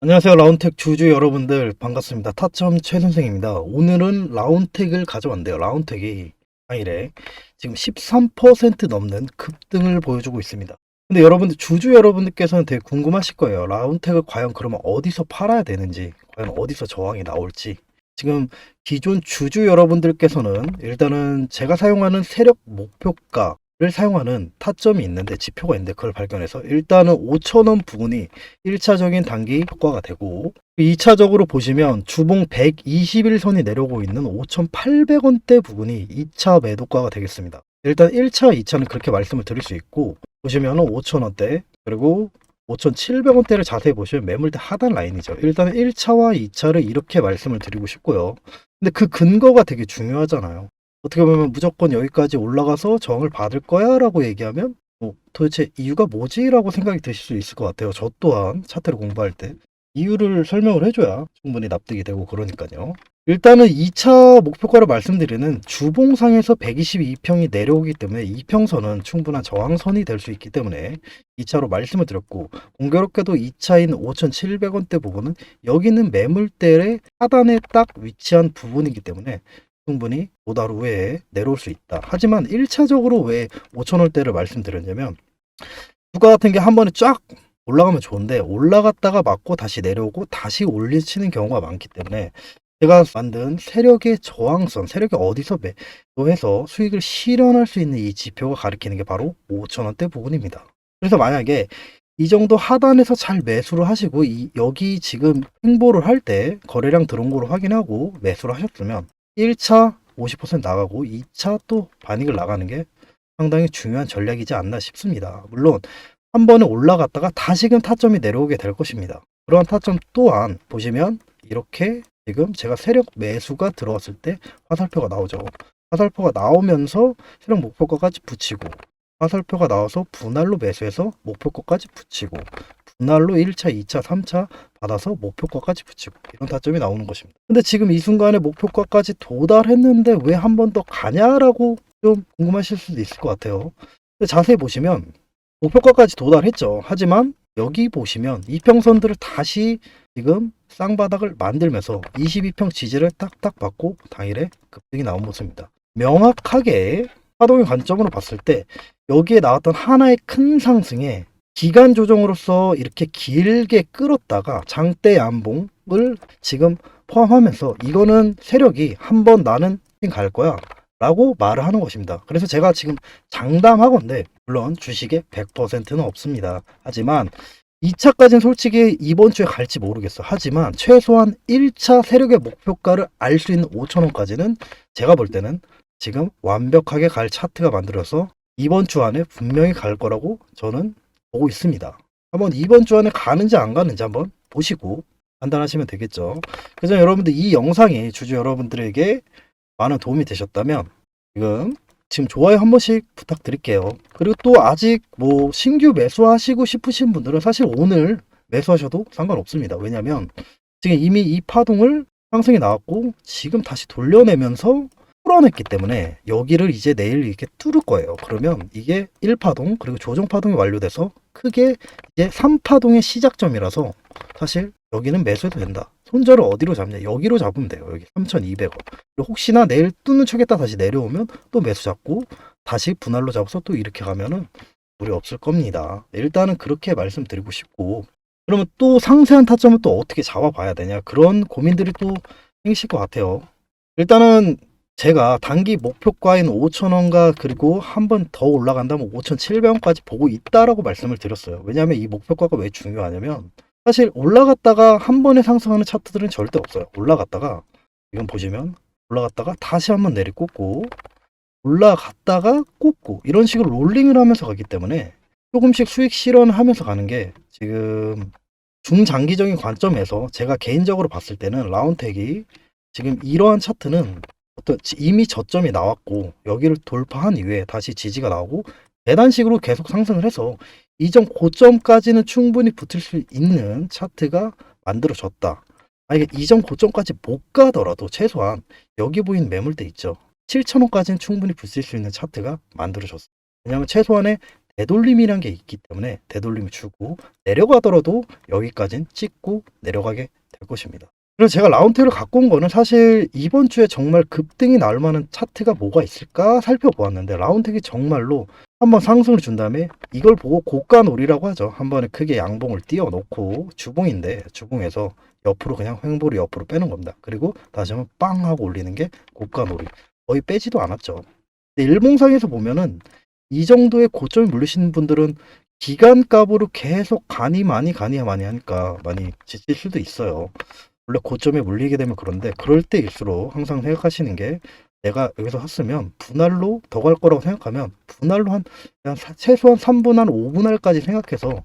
안녕하세요. 라운텍 주주 여러분들 반갑습니다. 타점 최 선생입니다. 오늘은 라운텍을 가져왔는데요. 라운텍이 당일에 지금 13% 넘는 급등을 보여주고 있습니다. 근데 여러분들 주주 여러분들께서는 되게 궁금하실 거예요. 라운텍을 과연 그러면 어디서 팔아야 되는지, 과연 어디서 저항이 나올지. 지금 기존 주주 여러분들께서는 일단은 제가 사용하는 세력 목표가 를 사용하는 타점이 있는데 지표가 있는데 그걸 발견해서 일단은 5천원 부분이 1차적인 단기 효과가 되고 2차적으로 보시면 주봉 121선이 내려오고 있는 5,800원대 부분이 2차 매도가가 되겠습니다. 일단 1차, 2차는 그렇게 말씀을 드릴 수 있고 보시면은 5,000원대 그리고 5,700원대를 자세히 보시면 매물대 하단 라인이죠. 일단은 1차와 2차를 이렇게 말씀을 드리고 싶고요. 근데 그 근거가 되게 중요하잖아요. 어떻게 보면 무조건 여기까지 올라가서 저항을 받을 거야 라고 얘기하면 뭐 도대체 이유가 뭐지? 라고 생각이 드실 수 있을 것 같아요. 저 또한 차트를 공부할 때 이유를 설명을 해줘야 충분히 납득이 되고 그러니까요. 일단은 2차 목표가를 말씀드리는 주봉상에서 122평이 내려오기 때문에 이 평선은 충분한 저항선이 될 수 있기 때문에 2차로 말씀을 드렸고 공교롭게도 2차인 5,700원대 부분은 여기는 매물대의 하단에 딱 위치한 부분이기 때문에 충분히 보달 후에 내려올 수 있다. 하지만 1차적으로 왜 5천원대를 말씀드렸냐면 주가 같은 게 한 번에 쫙 올라가면 좋은데 올라갔다가 맞고 다시 내려오고 다시 올리치는 경우가 많기 때문에 제가 만든 세력의 저항선, 세력이 어디서 매도해서 수익을 실현할 수 있는 이 지표가 가리키는 게 바로 5천원대 부분입니다. 그래서 만약에 이 정도 하단에서 잘 매수를 하시고 이 여기 지금 행보를 할 때 거래량 들어온 거를 확인하고 매수를 하셨으면 1차 50% 나가고 2차 또 반익을 나가는 게 상당히 중요한 전략이지 않나 싶습니다. 물론 한 번에 올라갔다가 다시금 타점이 내려오게 될 것입니다. 그러한 타점 또한 보시면 이렇게 지금 제가 세력 매수가 들어왔을 때 화살표가 나오죠. 화살표가 나오면서 세력 목표가까지 붙이고 화살표가 나와서 분할로 매수해서 목표가까지 붙이고 분할로 1차, 2차, 3차 받아서 목표가까지 붙이고 이런 타점이 나오는 것입니다. 근데 지금 이 순간에 목표가까지 도달했는데 왜 한 번 더 가냐라고 좀 궁금하실 수도 있을 것 같아요. 근데 자세히 보시면 목표가까지 도달했죠. 하지만 여기 보시면 이평선들을 다시 지금 쌍바닥을 만들면서 22평 지지를 딱딱 받고 당일에 급등이 나온 모습입니다. 명확하게 파동의 관점으로 봤을 때 여기에 나왔던 하나의 큰 상승에 기간 조정으로서 이렇게 길게 끌었다가 장대 양봉을 지금 포함하면서 이거는 세력이 한번 나는 갈 거야 라고 말을 하는 것입니다. 그래서 제가 지금 장담하건데 물론 주식에 100%는 없습니다. 하지만 2차까지는 솔직히 이번 주에 갈지 모르겠어. 하지만 최소한 1차 세력의 목표가를 알 수 있는 5천원까지는 제가 볼 때는 지금 완벽하게 갈 차트가 만들어서 이번 주 안에 분명히 갈 거라고 저는 보고 있습니다. 한번 이번 주 안에 가는지 안 가는지 한번 보시고 판단하시면 되겠죠. 그래서 여러분들 이 영상이 주주 여러분들에게 많은 도움이 되셨다면 지금 지금 좋아요 한 번씩 부탁드릴게요. 그리고 또 아직 뭐 신규 매수하시고 싶으신 분들은 사실 오늘 매수하셔도 상관없습니다. 왜냐면 지금 이미 이 파동을 상승이 나왔고 지금 다시 돌려내면서 풀어냈기 때문에 여기를 이제 내일 이렇게 뚫을 거예요. 그러면 이게 1파동 그리고 조정파동이 완료돼서 크게 이제 3파동의 시작점이라서 사실 여기는 매수해도 된다. 손절을 어디로 잡냐? 여기로 잡으면 돼요. 여기 3,200원. 그리고 혹시나 내일 뚫는 척했다 다시 내려오면 또 매수 잡고 다시 분할로 잡아서 또 이렇게 가면은 무리 없을 겁니다. 일단은 그렇게 말씀드리고 싶고 그러면 또 상세한 타점을 또 어떻게 잡아봐야 되냐? 그런 고민들이 또 생기실 것 같아요. 일단은 제가 단기 목표가인 5,000원과 그리고 한 번 더 올라간다면 5,700원까지 보고 있다라고 말씀을 드렸어요. 왜냐하면 이 목표가가 왜 중요하냐면 사실 올라갔다가 한 번에 상승하는 차트들은 절대 없어요. 올라갔다가 이건 보시면 올라갔다가 다시 한번 내리 꽂고 올라갔다가 꽂고 이런 식으로 롤링을 하면서 가기 때문에 조금씩 수익 실현하면서 가는 게 지금 중장기적인 관점에서 제가 개인적으로 봤을 때는 라운텍이 지금 이러한 차트는 어떤 이미 저점이 나왔고 여기를 돌파한 이후에 다시 지지가 나오고 계단식으로 계속 상승을 해서 이전 고점까지는 충분히 붙을 수 있는 차트가 만들어졌다. 만약에 이전 고점까지 못 가더라도 최소한 여기 보이는 매물대 있죠. 7천원까지는 충분히 붙을 수 있는 차트가 만들어졌어요. 왜냐하면 최소한의 되돌림이란 게 있기 때문에 되돌림을 주고 내려가더라도 여기까진 찍고 내려가게 될 것입니다. 그래서 제가 라운트를 갖고 온 거는 사실 이번 주에 정말 급등이 나올 만한 차트가 뭐가 있을까 살펴보았는데 라운트기 정말로 한번 상승을 준 다음에 이걸 보고 고가 놀이라고 하죠. 한 번에 크게 양봉을 띄워놓고 주봉인데 주봉에서 옆으로 그냥 횡보를 옆으로 빼는 겁니다. 그리고 다시 한번 빵 하고 올리는 게 고가 놀이. 거의 빼지도 않았죠. 일봉상에서 보면은 이 정도의 고점이 물리시는 분들은 기간값으로 계속 가니 많이 가니 많이 하니까 많이 지칠 수도 있어요. 원래 고점에 물리게 되면 그런데 그럴 때일수록 항상 생각하시는 게 내가 여기서 샀으면 분할로 더 갈 거라고 생각하면 분할로 한 사- 최소한 3분할, 5분할까지 생각해서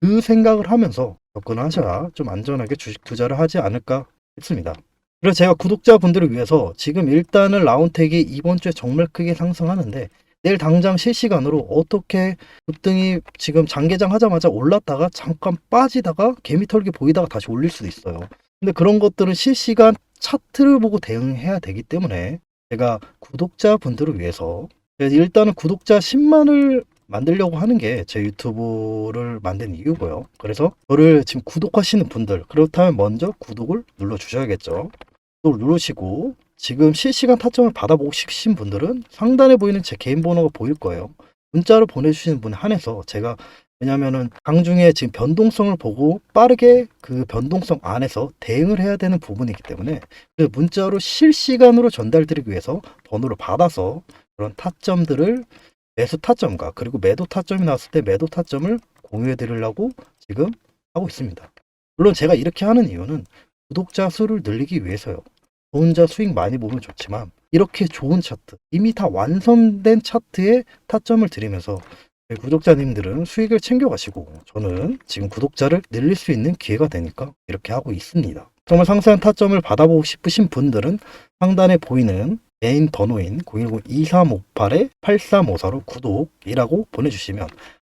그 생각을 하면서 접근하셔야 좀 안전하게 주식 투자를 하지 않을까 싶습니다. 그래서 제가 구독자분들을 위해서 지금 일단은 라운텍이 이번 주에 정말 크게 상승하는데 내일 당장 실시간으로 어떻게 급등이 지금 장개장 하자마자 올랐다가 잠깐 빠지다가 개미털기 보이다가 다시 올릴 수도 있어요. 근데 그런 것들은 실시간 차트를 보고 대응해야 되기 때문에 제가 구독자분들을 위해서 일단은 구독자 10만을 만들려고 하는 게 제 유튜브를 만든 이유고요. 그래서 저를 지금 구독하시는 분들 그렇다면 먼저 구독을 눌러 주셔야겠죠. 구독을 누르시고 지금 실시간 타점을 받아보고 싶으신 분들은 상단에 보이는 제 개인 번호가 보일 거예요. 문자로 보내주시는 분에 한해서 제가 왜냐면은 강중에 지금 변동성을 보고 빠르게 그 변동성 안에서 대응을 해야 되는 부분이기 때문에 그 문자로 실시간으로 전달드리기 위해서 번호를 받아서 그런 타점들을 매수 타점과 그리고 매도 타점이 나왔을 때 매도 타점을 공유해 드리려고 지금 하고 있습니다. 물론 제가 이렇게 하는 이유는 구독자 수를 늘리기 위해서요. 저 혼자 수익 많이 보면 좋지만 이렇게 좋은 차트, 이미 다 완성된 차트에 타점을 드리면서 구독자님들은 수익을 챙겨가시고 저는 지금 구독자를 늘릴 수 있는 기회가 되니까 이렇게 하고 있습니다. 정말 상세한 타점을 받아보고 싶으신 분들은 상단에 보이는 개인 번호인 010-2358-8354로 구독이라고 보내주시면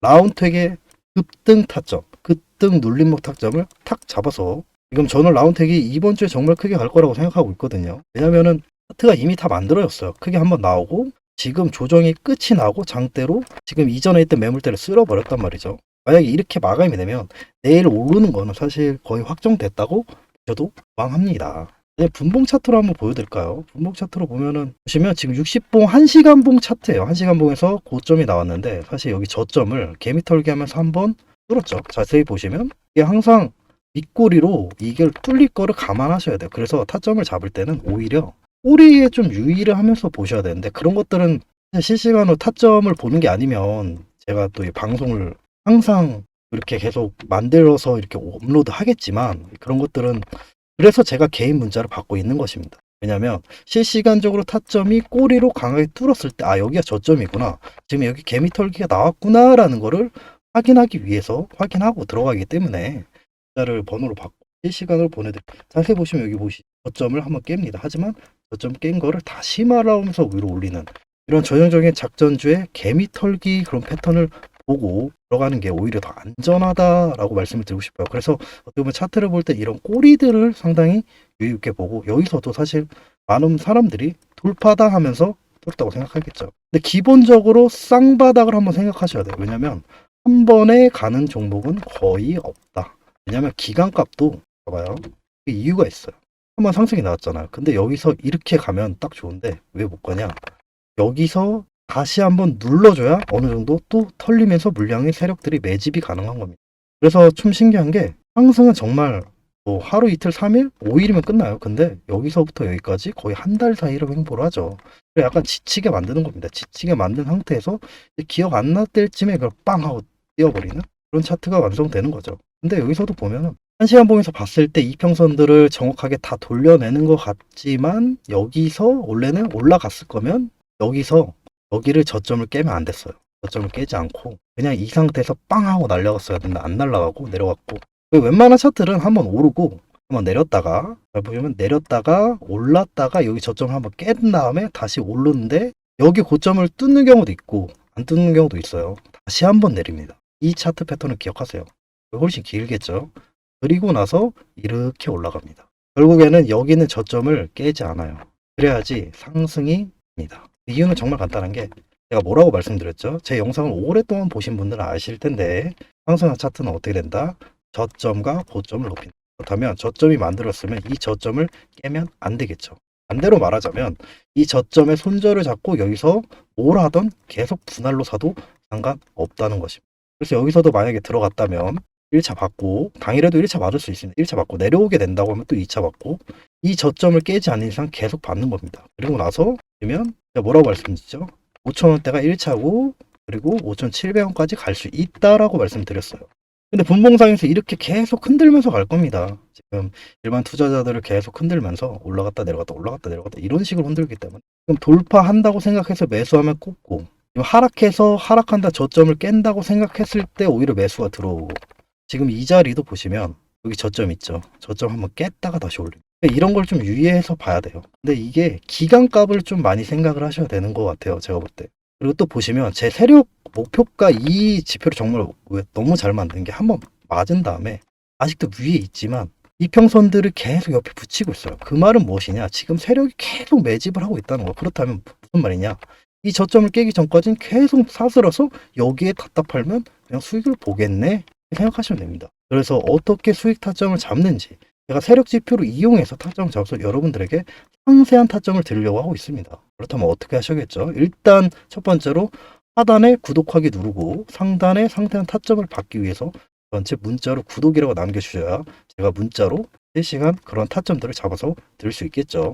라운텍의 급등 타점, 급등 눌림목 타점을 탁 잡아서 지금 저는 라운텍이 이번 주에 정말 크게 갈 거라고 생각하고 있거든요. 왜냐면은 차트가 이미 다 만들어졌어요. 크게 한번 나오고 지금 조정이 끝이 나고 장대로 지금 이전에 있던 매물대를 쓸어버렸단 말이죠. 만약에 이렇게 마감이 되면 내일 오르는 거는 사실 거의 확정됐다고 저도 망합니다. 네, 분봉 차트로 한번 보여드릴까요? 분봉 차트로 보면은 보시면 지금 60봉 1시간봉 차트예요. 1시간봉에서 고점이 나왔는데 사실 여기 저점을 개미 털기 하면서 한번 뚫었죠. 자세히 보시면 이게 항상 밑꼬리로 이걸 뚫릴 거를 감안하셔야 돼요. 그래서 타점을 잡을 때는 오히려 꼬리에 좀 유의를 하면서 보셔야 되는데 그런 것들은 실시간으로 타점을 보는 게 아니면 제가 또 이 방송을 항상 이렇게 계속 만들어서 이렇게 업로드 하겠지만 그런 것들은 그래서 제가 개인 문자를 받고 있는 것입니다. 왜냐하면 실시간적으로 타점이 꼬리로 강하게 뚫었을 때 아 여기가 저점이구나 지금 여기 개미 털기가 나왔구나 라는 거를 확인하기 위해서 확인하고 들어가기 때문에 문자를 번호로 받고 실시간으로 보내드릴 자세히 보시면 여기 보시 저점을 한번 깹니다. 하지만 저점 깬 거를 다시 말하면서 위로 올리는 이런 전형적인 작전주의 개미 털기 그런 패턴을 보고 들어가는 게 오히려 더 안전하다라고 말씀을 드리고 싶어요. 그래서 어떻게 보면 차트를 볼 때 이런 꼬리들을 상당히 유의 있게 보고 여기서도 사실 많은 사람들이 돌파다 하면서 뚫었다고 생각하겠죠. 근데 기본적으로 쌍바닥을 한번 생각하셔야 돼요. 왜냐면 한 번에 가는 종목은 거의 없다. 왜냐면 기간값도 봐봐요. 그 이유가 있어요. 한번 상승이 나왔잖아요. 근데 여기서 이렇게 가면 딱 좋은데 왜 못 가냐? 여기서 다시 한번 눌러줘야 어느 정도 또 털리면서 물량의 세력들이 매집이 가능한 겁니다. 그래서 좀 신기한 게 상승은 정말 뭐 하루 이틀 3일 5일이면 끝나요. 근데 여기서부터 여기까지 거의 한 달 사이로 횡보를 하죠. 약간 지치게 만드는 겁니다. 지치게 만든 상태에서 기억 안 날 때쯤에 그걸 빵 하고 뛰어버리는 그런 차트가 완성되는 거죠. 근데 여기서도 보면은 한시간 봉에서 봤을 때 이평선들을 정확하게 다 돌려내는 것 같지만 여기서 원래는 올라갔을 거면 여기서 여기를 저점을 깨면 안 됐어요. 저점을 깨지 않고 그냥 이 상태에서 빵 하고 날려갔어야 되는데 안 날라가고 내려갔고 웬만한 차트는 한번 오르고 한번 내렸다가 잘 보시면 내렸다가 올랐다가 여기 저점을 한번 깬 다음에 다시 오르는데 여기 고점을 뚫는 경우도 있고 안 뚫는 경우도 있어요. 다시 한번 내립니다. 이 차트 패턴을 기억하세요. 훨씬 길겠죠. 그리고 나서 이렇게 올라갑니다. 결국에는 여기는 저점을 깨지 않아요. 그래야지 상승이 입니다. 이유는 정말 간단한 게 제가 뭐라고 말씀드렸죠? 제 영상을 오랫동안 보신 분들은 아실 텐데 상승한 차트는 어떻게 된다? 저점과 고점을 높인다. 그렇다면 저점이 만들었으면 이 저점을 깨면 안 되겠죠. 반대로 말하자면 이 저점의 손절을 잡고 여기서 뭘 하던 계속 분할로 사도 상관없다는 것입니다. 그래서 여기서도 만약에 들어갔다면 1차 받고 당일에도 1차 받을 수 있습니다. 1차 받고 내려오게 된다고 하면 또 2차 받고 이 저점을 깨지 않는 이상 계속 받는 겁니다. 그리고 나서 제가 뭐라고 말씀드렸죠? 5천원대가 1차고 그리고 5,700원까지 갈 수 있다라고 말씀드렸어요. 근데 분봉상에서 이렇게 계속 흔들면서 갈 겁니다. 지금 일반 투자자들을 계속 흔들면서 올라갔다 내려갔다 올라갔다 내려갔다 이런 식으로 흔들기 때문에 지금 돌파한다고 생각해서 매수하면 꽂고 하락해서 하락한다 저점을 깬다고 생각했을 때 오히려 매수가 들어오고 지금 이 자리도 보시면 여기 저점 있죠. 저점 한번 깼다가 다시 올립니다. 이런 걸 좀 유의해서 봐야 돼요. 근데 이게 기간값을 좀 많이 생각을 하셔야 되는 것 같아요. 제가 볼 때. 그리고 또 보시면 제 세력 목표가 이 지표를 정말 왜 너무 잘 만든 게 한번 맞은 다음에 아직도 위에 있지만 이평선들을 계속 옆에 붙이고 있어요. 그 말은 무엇이냐? 지금 세력이 계속 매집을 하고 있다는 거. 그렇다면 무슨 말이냐? 이 저점을 깨기 전까지는 계속 사슬어서 여기에 팔면 그냥 수익을 보겠네 생각하시면 됩니다. 그래서 어떻게 수익 타점을 잡는지 제가 세력 지표를 이용해서 타점을 잡아서 여러분들에게 상세한 타점을 드리려고 하고 있습니다. 그렇다면 어떻게 하셔야겠죠? 일단 첫 번째로 하단에 구독하기 누르고 상단에 상세한 타점을 받기 위해서 전체 문자로 구독이라고 남겨주셔야 제가 문자로 실시간 그런 타점들을 잡아서 드릴 수 있겠죠.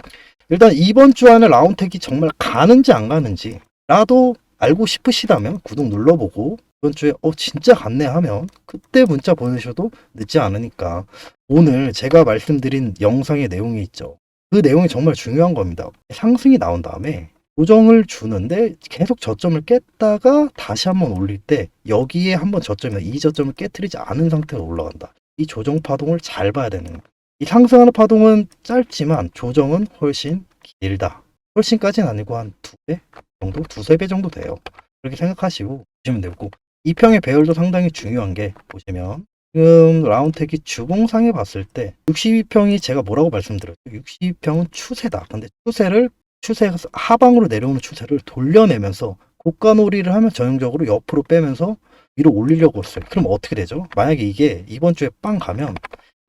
일단 이번 주 안에 라운텍이 정말 가는지 안 가는지 라도 알고 싶으시다면 구독 눌러보고 이번 주에 어 진짜 갔네 하면 그때 문자 보내셔도 늦지 않으니까 오늘 제가 말씀드린 영상의 내용이 있죠. 그 내용이 정말 중요한 겁니다. 상승이 나온 다음에 조정을 주는데 계속 저점을 깼다가 다시 한번 올릴 때 여기에 한번 저점이나 이 저점을 깨뜨리지 않은 상태로 올라간다. 이 조정 파동을 잘 봐야 되는 거예요. 이 상승하는 파동은 짧지만 조정은 훨씬 길다. 훨씬까지는 아니고 한 두 배 정도, 두세 배 정도 돼요. 그렇게 생각하시고 보시면 되고 이 평의 배열도 상당히 중요한 게 보시면 지금 라운텍이 주봉상에 봤을 때 62평이 제가 뭐라고 말씀드렸죠? 62평은 추세다. 근데 추세를 추세가 하방으로 내려오는 추세를 돌려내면서 고가놀이를 하면 전형적으로 옆으로 빼면서 위로 올리려고 했어요. 그럼 어떻게 되죠? 만약에 이게 이번 주에 빵 가면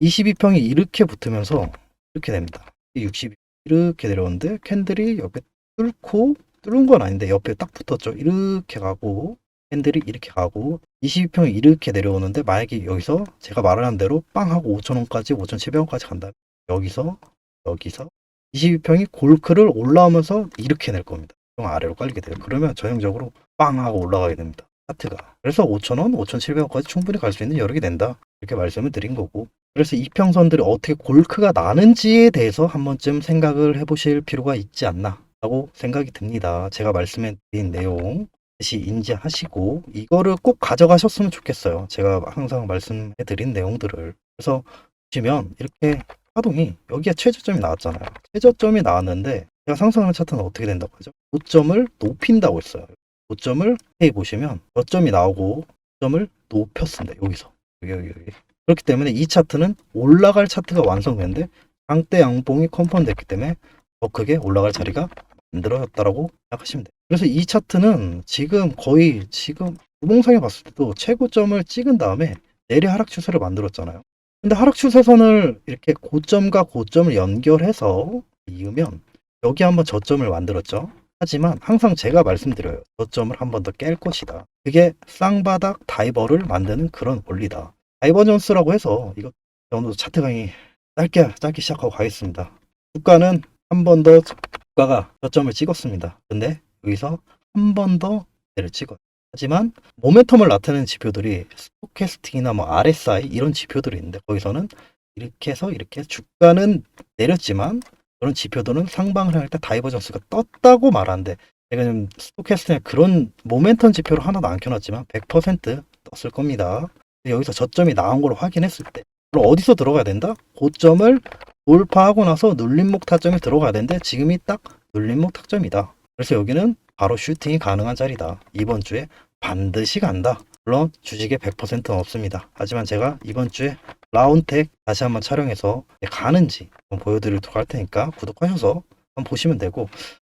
22평이 이렇게 붙으면서 이렇게 됩니다. 60 이렇게 내려오는데 캔들이 옆에 뚫고 뚫은 건 아닌데 옆에 딱 붙었죠. 이렇게 가고 캔들이 이렇게 가고 22평이 이렇게 내려오는데 만약에 여기서 제가 말하는 대로 빵 하고 5천원까지 5,700원까지 간다. 여기서 여기서 22평이 골크를 올라오면서 이렇게 낼 겁니다. 좀 아래로 깔리게 돼요. 그러면 전형적으로 빵 하고 올라가게 됩니다. 차트가. 그래서 5,000원, 5,700원까지 충분히 갈 수 있는 여력이 된다. 이렇게 말씀을 드린 거고. 그래서 이평선들이 어떻게 골크가 나는지에 대해서 한 번쯤 생각을 해보실 필요가 있지 않나 라고 생각이 듭니다. 제가 말씀해 드린 내용 다시 인지하시고 이거를 꼭 가져가셨으면 좋겠어요. 제가 항상 말씀해 드린 내용들을. 그래서 보시면 이렇게 파동이 여기에 최저점이 나왔잖아요. 최저점이 나왔는데 제가 상승하는 차트는 어떻게 된다고 하죠? 고점을 높인다고 했어요. 고점을 해 보시면 저점이 나오고 고점을 높였습니다. 여기서 여기 여기 여기 그렇기 때문에 이 차트는 올라갈 차트가 완성되는데 장대 양봉이 컨펌됐기 때문에 더 크게 올라갈 자리가 만들어졌다라고 생각하시면 돼요. 그래서 이 차트는 지금 거의 지금 구봉상에 봤을 때도 최고점을 찍은 다음에 내리 하락 추세를 만들었잖아요. 근데 하락 추세선을 이렇게 고점과 고점을 연결해서 이으면 여기 한번 저점을 만들었죠. 하지만 항상 제가 말씀드려요. 저점을 한 번 더 깰 것이다. 그게 쌍바닥 다이버를 만드는 그런 원리다. 다이버전스라고 해서 이거 오늘 차트 강의 짧게 짧게 시작하고 가겠습니다. 주가는 한 번 더 주가가 저점을 찍었습니다. 근데 여기서 한 번더 내를 찍어요. 하지만 모멘텀을 나타내는 지표들이 스토캐스틱이나 뭐 RSI 이런 지표들이 있는데 거기서는 이렇게 해서 이렇게 주가는 내렸지만 그런 지표들은 상방을 할 때 다이버전스가 떴다고 말하는데 제가 지금 스토캐스틱에 그런 모멘텀 지표를 하나도 안 켜놨지만 100% 떴을 겁니다. 여기서 저점이 나온 걸 확인했을 때 그럼 어디서 들어가야 된다? 고점을 돌파하고 나서 눌림목 타점이 들어가야 되는데 지금이 딱 눌림목 타점이다. 그래서 여기는 바로 슈팅이 가능한 자리다. 이번 주에 반드시 간다. 물론 주식에 100%는 없습니다. 하지만 제가 이번 주에 라운텍 다시 한번 촬영해서 가는지 보여드리도록 할 테니까 구독하셔서 한번 보시면 되고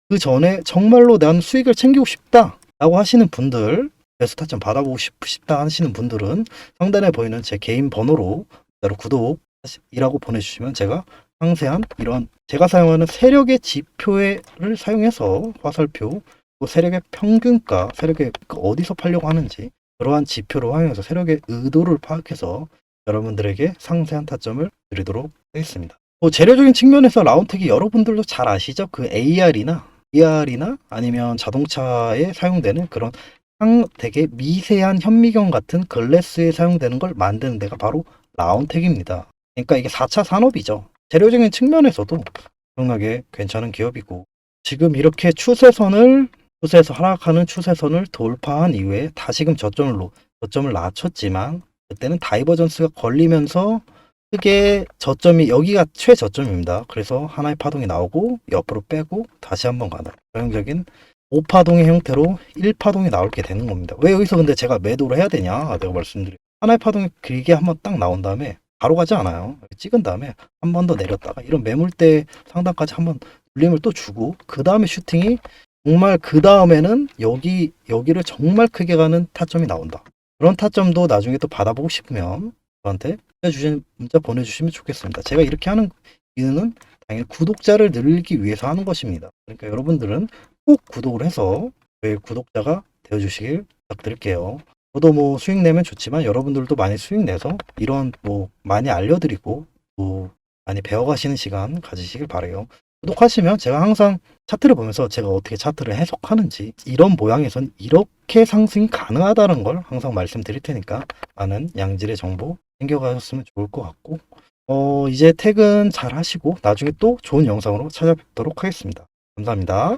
그 전에 정말로 난 수익을 챙기고 싶다 라고 하시는 분들 그래서 타점 받아보고 싶다 하시는 분들은 상단에 보이는 제 개인 번호로 바로 구독이라고 보내주시면 제가 상세한 이런 제가 사용하는 세력의 지표를 사용해서 화살표 또 세력의 평균가 세력의 그 어디서 팔려고 하는지 그러한 지표를 활용해서 세력의 의도를 파악해서 여러분들에게 상세한 타점을 드리도록 하겠습니다. 뭐 재료적인 측면에서 라운텍이 여러분들도 잘 아시죠? 그 AR이나 AR이나 아니면 자동차에 사용되는 그런 상 되게 미세한 현미경 같은 글래스에 사용되는 걸 만드는 데가 바로 라운텍입니다. 그러니까 이게 4차 산업이죠. 재료적인 측면에서도 엄청나게 괜찮은 기업이고 지금 이렇게 추세선을 추세에서 하락하는 추세선을 돌파한 이후에 다시금 저점을 놓- 저점을 낮췄지만 그때는 다이버전스가 걸리면서 크게 저점이 여기가 최저점입니다. 그래서 하나의 파동이 나오고 옆으로 빼고 다시 한번 가다. 전형적인 5파동의 형태로 1파동이 나올게 되는 겁니다. 왜 여기서 근데 제가 매도를 해야 되냐? 내가 말씀드린 하나의 파동이 길게 한번 딱 나온 다음에 바로 가지 않아요. 찍은 다음에 한 번 더 내렸다가 이런 매물대 상단까지 한번 눌림을 또 주고 그 다음에 슈팅이 정말 그 다음에는 여기 여기를 정말 크게 가는 타점이 나온다. 그런 타점도 나중에 또 받아보고 싶으면 저한테 주신 문자 보내주시면 좋겠습니다. 제가 이렇게 하는 이유는 당연히 구독자를 늘리기 위해서 하는 것입니다. 그러니까 여러분들은 꼭 구독을 해서 저희 구독자가 되어주시길 부탁드릴게요. 저도 뭐 수익 내면 좋지만 여러분들도 많이 수익 내서 이런 뭐 많이 알려드리고 또 많이 배워가시는 시간 가지시길 바래요. 구독하시면 제가 항상 차트를 보면서 제가 어떻게 차트를 해석하는지 이런 모양에선 이렇게 상승이 가능하다는 걸 항상 말씀드릴 테니까 많은 양질의 정보 챙겨가셨으면 좋을 것 같고 어 이제 퇴근 잘 하시고 나중에 또 좋은 영상으로 찾아뵙도록 하겠습니다. 감사합니다.